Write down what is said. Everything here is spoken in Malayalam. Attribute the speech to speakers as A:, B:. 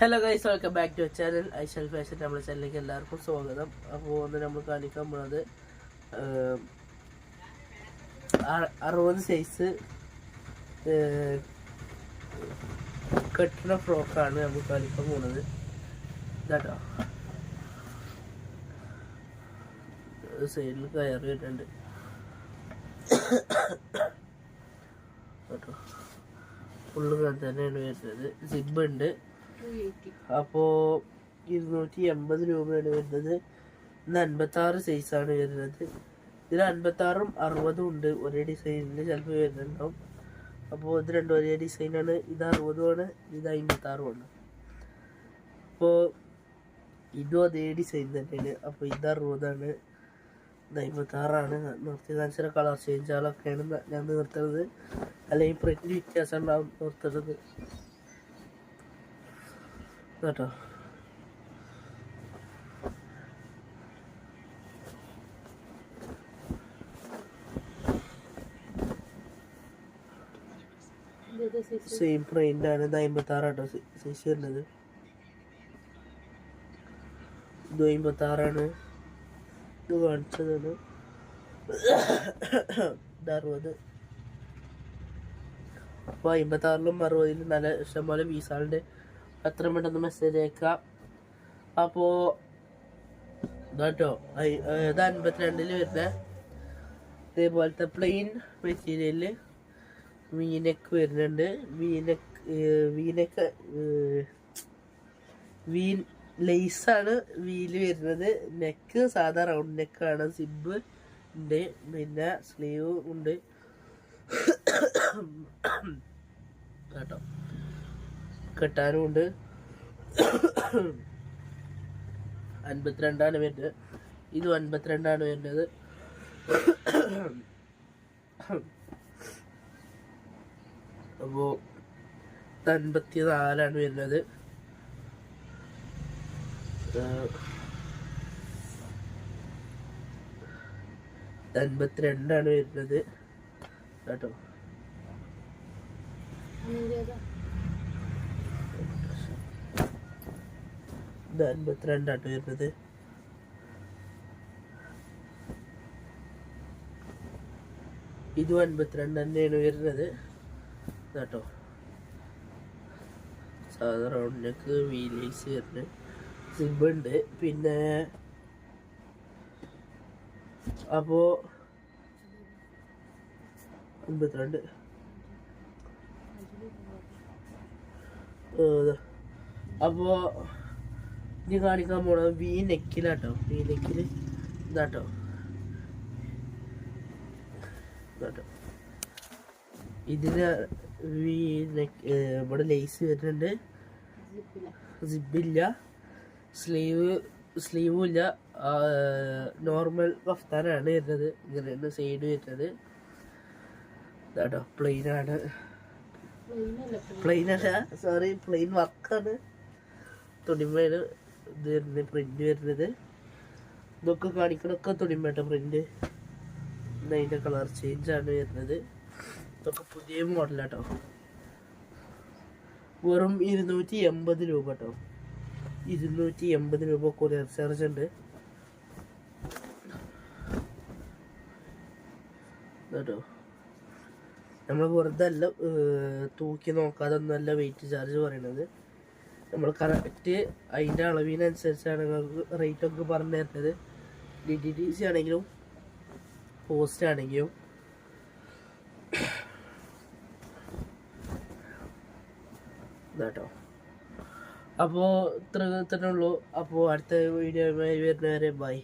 A: Hello guys welcome back to channel I shell fashion നമ്മുടെ ചാനലിലേക്ക് എല്ലാവർക്കും സ്വാഗതം. അപ്പോൾ ഒന്ന് നമ്മൾ കാണിക്കാൻ പോണത് അറുപത് സൈസ് കെട്ടുന്ന ഫ്രോക്കാണ് നമ്മൾ കാണിക്കാൻ പോണത്. ഇതാട്ടോ. സൈഡിൽ കയറി ഇട്ടുണ്ട് കേട്ടോ ഫുള്ള് തന്നെയാണ് വരുന്നത്. സിബ് ഉണ്ട്. അപ്പോൾ ഇരുന്നൂറ്റി എൺപത് രൂപയാണ് വരുന്നത്. ഇന്ന് അൻപത്തി ആറ് സൈസാണ് വരുന്നത്. ഇതിൽ അൻപത്തി ആറും അറുപതും ഉണ്ട്. ഒരേ ഡിസൈനിൽ ചിലപ്പോൾ വരുന്നുണ്ടാവും. അപ്പോൾ ഇത് രണ്ടും ഒരേ ഡിസൈനാണ് ഇത് അറുപതുമാണ് ഇത് അമ്പത്താറുമാണ് അപ്പോൾ ഇതും അതേ ഡിസൈൻ തന്നെയാണ്. അപ്പോൾ ഇത് അറുപതാണ്. ഇത് അമ്പത്തി ആറാണ് നിർത്തി കാണിച്ച കളർ ചേഞ്ചുകളൊക്കെയാണ് ഞാൻ നിർത്തുന്നത്. അല്ലെങ്കിൽ പ്രിന്റ് വ്യത്യാസം ഉണ്ടാവും. നിർത്തുന്നത്. കേട്ടോ. സെയിം പ്രിന്റ് ആണ്. ഇത് അമ്പത്തി ആറാട്ടോ സൈസ് വരുന്നത്. ഇത് അമ്പത്താറാണ് ഇത് കാണിച്ചതാണ്. ഇത് അറുപത്. അപ്പോൾ അമ്പത്താറിലും അറുപതിലും നല്ല ഇഷ്ടംപോലെ പീസാളുണ്ട് എത്ര പെട്ടെന്ന് മെസ്സേജ് അയക്കാം. അപ്പോൾ കേട്ടോ ഇത് അൻപത്തിരണ്ടിൽ വരുന്ന. ഇതേപോലത്തെ പ്ലെയിൻ മെറ്റീരിയലിൽ വീനെക്ക് വരുന്നുണ്ട്. V neck V neck V ലേസാണ് വീൽ വരുന്നത്. നെക്ക് സാധാ റൗണ്ട് നെക്കാണ് സിബ് ഉണ്ട്. പിന്നെ സ്ലീവ് ഉണ്ട്. കേട്ടോ കെട്ടാനും ഉണ്ട്. അൻപത്തിരണ്ടാണ് വരുന്നത്. ഇതും അൻപത്തിരണ്ടാണ് വരുന്നത്. അപ്പോൾ ഇത് അൻപത്തി നാലാണ് വരുന്നത് അൻപത്തിരണ്ടാണ് വരുന്നത്. കേട്ടോ. ഇത് അൻപത്തിരണ്ടാണ് വരുന്നത് ഇതും അൻപത്തിരണ്ട് തന്നെയാണ് വരുന്നത് കേട്ടോ സാധാ റൗണ്ടിലേക്ക് വീലേസ് വരുന്നത് സിബ് ഉണ്ട് പിന്നെ അപ്പോ അൻപത്തിരണ്ട് ഏ, ദാ. അപ്പോ ഇനി കാണിക്കാൻ പോണത് വി നെക്കിലാട്ടോ. വി നെക്കിൽ ഇതാട്ടോ. ഇതാട്ടോ. ഇതിന് വി നെക്ക് ഇവിടെ ലേസ് വരുന്നുണ്ട്. സിബില്ല സ്ലീവ് സ്ലീവും ഇല്ല. നോർമൽ കഫ്താനാണ് വരുന്നത്. ഇങ്ങനെയാണ് സൈഡ് വരുന്നത്. ഇതാട്ടോ പ്ലെയിനാണ് പ്ലെയിൻ അല്ല സോറി പ്ലെയിൻ വർക്കാണ് തുണിമയാണ് ഇത് വരുന്നത് പ്രിന്റ് വരുന്നത്. ഇതൊക്കെ കാണിക്കണൊക്കെ തുണിമേട്ട പ്രിന്റ് അതിന്റെ കളർ ചേഞ്ച് ആണ് വരുന്നത്. ഇതൊക്കെ പുതിയ മോഡലാട്ടോ വെറും ഇരുന്നൂറ്റി എൺപത് രൂപ കേട്ടോ ഇരുന്നൂറ്റി എൺപത് രൂപ കൊറിയർ ചാർജ് ഉണ്ട്. കേട്ടോ നമ്മൾ വെറുതെ അല്ല തൂക്കി നോക്കാതെ ഒന്നുമല്ല വെയിറ്റ് ചാർജ് പറയണത്. നമ്മൾ കറക്റ്റ് അതിന്റെ അളവിനനുസരിച്ചാണ് നിങ്ങൾക്ക് റേറ്റ് ഒക്കെ പറഞ്ഞു തരുന്നത്. ഡി ടി സി ആണെങ്കിലും പോസ്റ്റ് ആണെങ്കിലും. കേട്ടോ അപ്പോൾ ഇത്ര തന്നെ ഉള്ളൂ. അപ്പോൾ അടുത്ത വീഡിയോ വരുന്നവരെ ബൈ